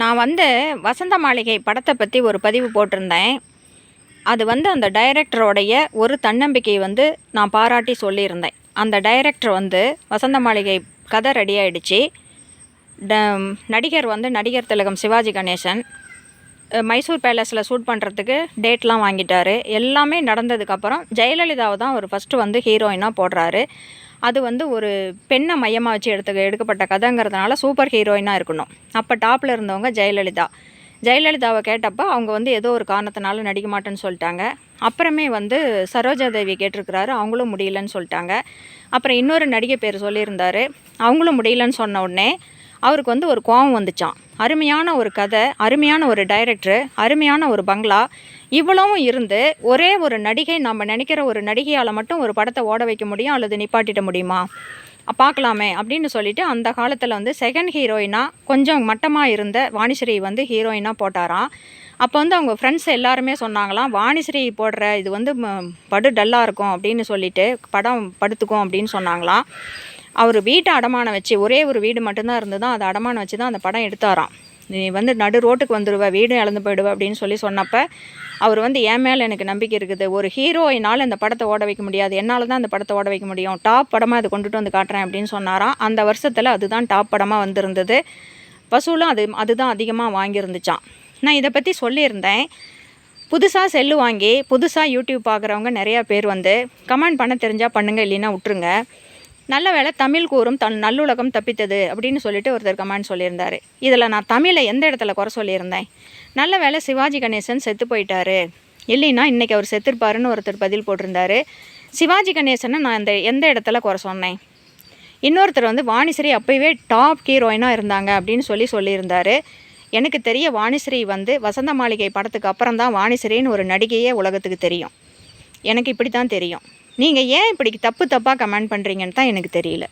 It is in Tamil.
நான் வந்து வசந்த மாளிகை படத்தை பற்றி ஒரு பதிவு போட்டிருந்தேன். அது வந்து அந்த டைரக்டரோடைய ஒரு தன்னம்பிக்கை வந்து நான் பாராட்டி சொல்லியிருந்தேன். அந்த டைரக்டர் வந்து வசந்த மாளிகை கதை ரெடி ஆகிடுச்சு ட நடிகர் வந்து நடிகர் திலகம் சிவாஜி கணேசன். மைசூர் பேலஸில் ஷூட் பண்ணுறதுக்கு டேட்லாம் வாங்கிட்டாரு. எல்லாமே நடந்ததுக்கப்புறம் ஜெயலலிதாவை தான் அவர் ஃபஸ்ட்டு வந்து ஹீரோயினாக போடுறாரு. அது வந்து ஒரு பெண்ணை மையமாக வச்சு எடுத்து எடுக்கப்பட்ட கதைங்கிறதுனால சூப்பர் ஹீரோயினாக இருக்கணும். அப்போ டாப்பில் இருந்தவங்க ஜெயலலிதா. ஜெயலலிதாவை கேட்டப்போ அவங்க வந்து ஏதோ ஒரு காரணத்தினால நடிக்க மாட்டேன்னு சொல்லிட்டாங்க. அப்புறமே வந்து சரோஜா தேவி கேட்டிருக்கிறாரு அவங்களும் முடியலன்னு சொல்லிட்டாங்க. அப்புறம் இன்னொரு நடிகை பேர் சொல்லியிருந்தார் அவங்களும் முடியலன்னு சொன்ன உடனே அவருக்கு வந்து ஒரு கோவம் வந்துச்சான் அருமையான ஒரு கதை அருமையான ஒரு டைரக்டர் அருமையான ஒரு பங்களா. இவ்வளவும் இருந்து ஒரே ஒரு நடிகை நம்ம நினைக்கிற ஒரு நடிகையால் மட்டும் ஒரு படத்தை ஓட வைக்க முடியும் அல்லது நிப்பாட்டிட முடியுமா? பார்க்கலாமே அப்படின்னு சொல்லிட்டு அந்த காலத்தில் வந்து செகண்ட் ஹீரோயினாக கொஞ்சம் மட்டமாக இருந்த வாணிஸ்ரீ வந்து ஹீரோயினாக போட்டாராம். அப்போ வந்து அவங்க ஃப்ரெண்ட்ஸ் எல்லாருமே சொன்னாங்களாம் வாணிஸ்ரீ போடுற இது வந்து படு டல்லாக இருக்கும் அப்படின்னு சொல்லிட்டு படம் படுத்துக்கும் அப்படின்னு சொன்னாங்களாம். அவர் வீட்டை அடமானம் வச்சு ஒரே ஒரு வீடு மட்டும்தான் இருந்ததா அதை அடமானம் வச்சு தான் அந்த படம் எடுத்தாராம். நீ வந்து நடு ரோட்டுக்கு வந்துடுவ வீடும் இழந்து போயிடுவ அப்படின்னு சொல்லி சொன்னப்போ அவர் வந்து என் மேலே எனக்கு நம்பிக்கை இருக்குது. ஒரு ஹீரோயினால் இந்த படத்தை ஓட வைக்க முடியாது. என்னால் தான் அந்த படத்தை ஓட வைக்க முடியும். டாப் படமாக அதை கொண்டுட்டு வந்து காட்டுறேன் அப்படின்னு சொன்னாராம். அந்த வருஷத்தில் அதுதான் டாப் படமாக வந்திருந்தது. வசூலும் அது அதுதான் அதிகமாக வாங்கியிருந்துச்சான் நான் இதை பற்றி சொல்லியிருந்தேன். புதுசாக செல்லு வாங்கி புதுசாக யூடியூப் பார்க்குறவங்க நிறையா பேர் வந்து கமெண்ட் பண்ண தெரிஞ்சால் பண்ணுங்கள் இல்லைன்னா விட்டுருங்க. நல்ல வேளை தமிழ் கூறும் தன் நல்லுலகம் தப்பித்தது அப்படின்னு சொல்லிட்டு ஒருத்தர் கமெண்ட் சொல்லியிருந்தார். இதில் நான் தமிழை எந்த இடத்துல குறை சொல்லியிருந்தேன்? நல்ல வேளை சிவாஜி கணேசன் செத்து போயிட்டாரு. இல்லைன்னா இன்றைக்கி அவர் செத்துருப்பாருன்னு ஒருத்தர் பதில் போட்டிருந்தாரு. சிவாஜி கணேசனை நான் இந்த எந்த இடத்துல குறை சொன்னேன்? இன்னொருத்தர் வந்து வாணிஸ்ரீ அப்போவே டாப் ஹீரோயினாக இருந்தாங்க அப்படின்னு சொல்லி சொல்லியிருந்தாரு. எனக்கு தெரிய வாணிஸ்ரீ வந்து வசந்த மாளிகை படத்துக்கு அப்புறம் தான் வாணிஸ்ரீன்னு ஒரு நடிகையே உலகத்துக்கு தெரியும். எனக்கு இப்படி தான் தெரியும். நீங்கள் ஏன் இப்படி தப்பு தப்பாக கமெண்ட் பண்ணுறீங்கன்னு தான் எனக்கு தெரியல.